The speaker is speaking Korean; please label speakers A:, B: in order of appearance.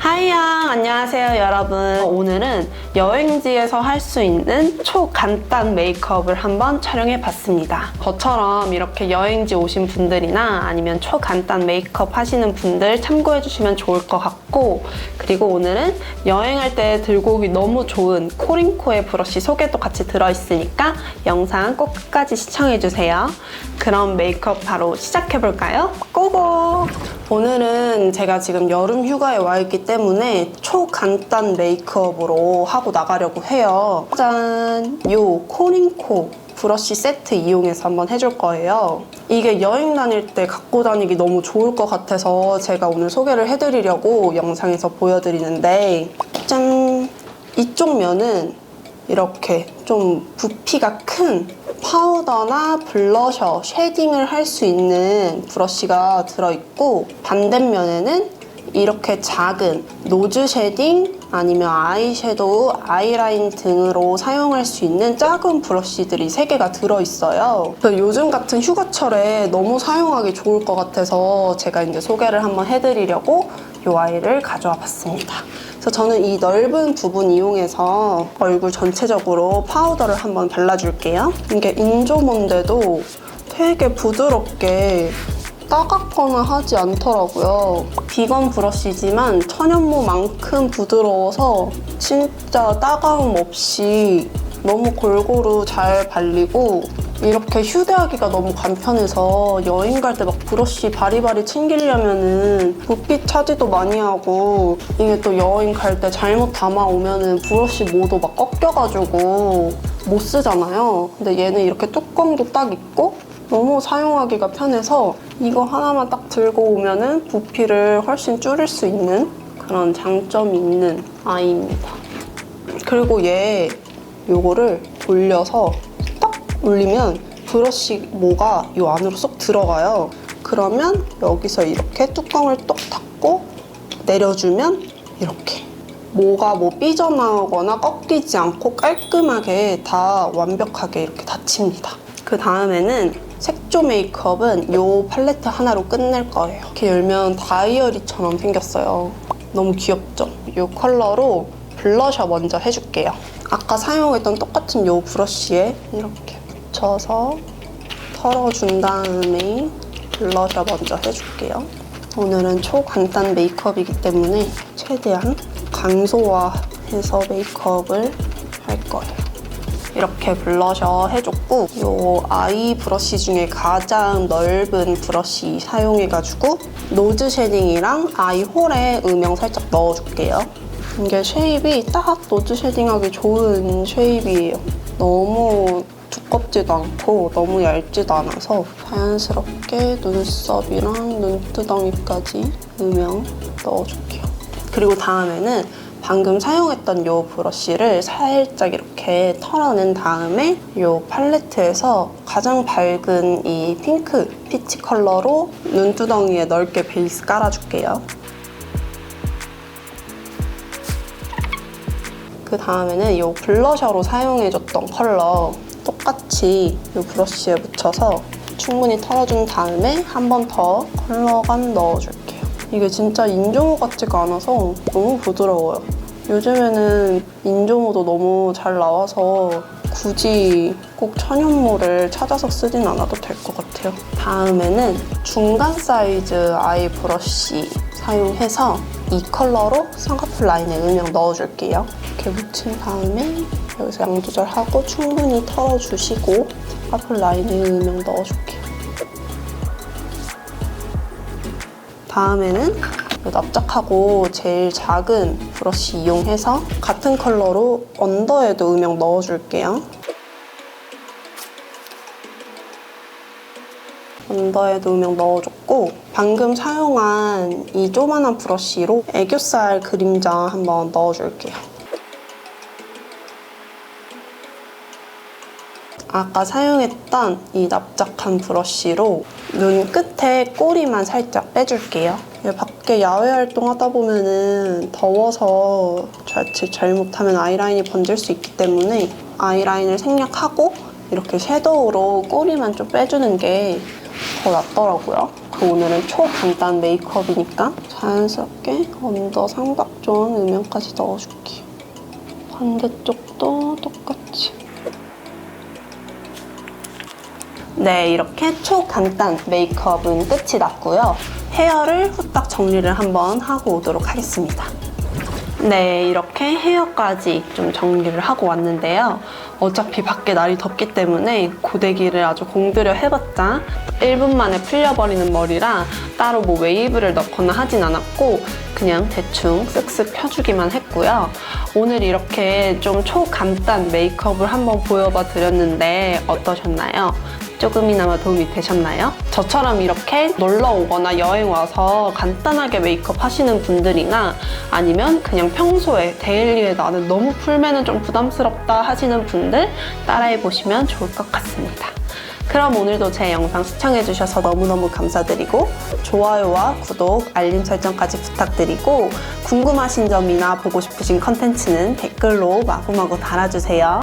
A: 하이양 안녕하세요 여러분 오늘은 여행지에서 할 수 있는 초간단 메이크업을 한번 촬영해 봤습니다 저처럼 이렇게 여행지 오신 분들이나 아니면 초간단 메이크업 하시는 분들 참고해 주시면 좋을 것 같고 그리고 오늘은 여행할 때 들고 오기 너무 좋은 코링코의 브러쉬 소개도 같이 들어있으니까 영상 꼭 끝까지 시청해 주세요 그럼 메이크업 바로 시작해 볼까요? 고고! 오늘은 제가 지금 여름 휴가에 와 있기 때문에 초간단 메이크업으로 하고 나가려고 해요. 짠! 요 코링코 브러쉬 세트 이용해서 한번 해줄 거예요. 이게 여행 다닐 때 갖고 다니기 너무 좋을 것 같아서 제가 오늘 소개를 해드리려고 영상에서 보여드리는데 짠! 이쪽 면은 이렇게 좀 부피가 큰 파우더나 블러셔, 쉐딩을 할 수 있는 브러쉬가 들어있고 반대면에는 이렇게 작은 노즈 쉐딩 아니면 아이섀도우, 아이라인 등으로 사용할 수 있는 작은 브러쉬들이 3개가 들어있어요. 요즘 같은 휴가철에 너무 사용하기 좋을 것 같아서 제가 이제 소개를 한번 해드리려고 이 아이를 가져와 봤습니다. 그래서 저는 이 넓은 부분 이용해서 얼굴 전체적으로 파우더를 한번 발라줄게요. 이게 인조몬데도 되게 부드럽게 따갑거나 하지 않더라고요. 비건 브러쉬지만 천연모만큼 부드러워서 진짜 따가움 없이 너무 골고루 잘 발리고 이렇게 휴대하기가 너무 간편해서 여행 갈 때 막 브러쉬 바리바리 챙기려면은 부피 차지도 많이 하고 이게 또 여행 갈 때 잘못 담아오면은 브러쉬 모도 막 꺾여가지고 못 쓰잖아요. 근데 얘는 이렇게 뚜껑도 딱 있고 너무 사용하기가 편해서 이거 하나만 딱 들고 오면은 부피를 훨씬 줄일 수 있는 그런 장점이 있는 아이입니다. 그리고 얘 요거를 돌려서 딱 올리면 브러쉬 모가 요 안으로 쏙 들어가요. 그러면 여기서 이렇게 뚜껑을 똑 닫고 내려주면 이렇게 모가 뭐 삐져나오거나 꺾이지 않고 깔끔하게 다 완벽하게 이렇게 닫힙니다. 그 다음에는 색조 메이크업은 이 팔레트 하나로 끝낼 거예요. 이렇게 열면 다이어리처럼 생겼어요. 너무 귀엽죠? 이 컬러로 블러셔 먼저 해줄게요. 아까 사용했던 똑같은 이 브러쉬에 이렇게 묻혀서 털어준 다음에 블러셔 먼저 해줄게요. 오늘은 초간단 메이크업이기 때문에 최대한 강소화해서 메이크업을 할 거예요. 이렇게 블러셔 해줬고 이 아이 브러쉬 중에 가장 넓은 브러쉬 사용해가지고 노즈 쉐딩이랑 아이 홀에 음영 살짝 넣어줄게요. 이게 쉐입이 딱 노즈 쉐딩하기 좋은 쉐입이에요. 너무 두껍지도 않고 너무 얇지도 않아서 자연스럽게 눈썹이랑 눈두덩이까지 음영 넣어줄게요. 그리고 다음에는 방금 사용했던 이 브러쉬를 살짝 이렇게 털어낸 다음에 이 팔레트에서 가장 밝은 이 핑크 피치 컬러로 눈두덩이에 넓게 베이스 깔아줄게요. 그 다음에는 이 블러셔로 사용해줬던 컬러 똑같이 이 브러쉬에 묻혀서 충분히 털어준 다음에 한 번 더 컬러감 넣어줄게요. 이게 진짜 인조모 같지가 않아서 너무 부드러워요. 요즘에는 인조모도 너무 잘 나와서 굳이 꼭 천연모를 찾아서 쓰진 않아도 될 것 같아요. 다음에는 중간 사이즈 아이 브러쉬 사용해서 이 컬러로 쌍꺼풀 라인에 음영 넣어줄게요. 이렇게 묻힌 다음에 여기서 양 조절하고 충분히 털어주시고 쌍꺼풀 라인에 음영 넣어줄게요. 다음에는 납작하고 제일 작은 브러쉬 이용해서 같은 컬러로 언더에도 음영 넣어줄게요. 언더에도 음영 넣어줬고 방금 사용한 이 조만한 브러쉬로 애교살 그림자 한번 넣어줄게요. 아까 사용했던 이 납작한 브러쉬로 눈 끝에 꼬리만 살짝 빼줄게요. 밖에 야외 활동하다 보면은 더워서 자칫 잘못하면 아이라인이 번질 수 있기 때문에 아이라인을 생략하고 이렇게 섀도우로 꼬리만 좀 빼주는 게 더 낫더라고요. 오늘은 초간단 메이크업이니까 자연스럽게 언더 삼각존 음영까지 넣어줄게요. 반대쪽도 똑같이. 네, 이렇게 초간단 메이크업은 끝이 났고요. 헤어를 후딱 정리를 한번 하고 오도록 하겠습니다. 네, 이렇게 헤어까지 좀 정리를 하고 왔는데요. 어차피 밖에 날이 덥기 때문에 고데기를 아주 공들여 해봤자 1분 만에 풀려버리는 머리라 따로 뭐 웨이브를 넣거나 하진 않았고 그냥 대충 쓱쓱 펴주기만 했고요. 오늘 이렇게 좀 초간단 메이크업을 한번 보여봐 드렸는데 어떠셨나요? 조금이나마 도움이 되셨나요? 저처럼 이렇게 놀러 오거나 여행 와서 간단하게 메이크업 하시는 분들이나 아니면 그냥 평소에 데일리에 나는 너무 풀면은 좀 부담스럽다 하시는 분들 따라해 보시면 좋을 것 같습니다. 그럼 오늘도 제 영상 시청해주셔서 너무너무 감사드리고 좋아요와 구독, 알림 설정까지 부탁드리고 궁금하신 점이나 보고 싶으신 컨텐츠는 댓글로 마구마구 달아주세요.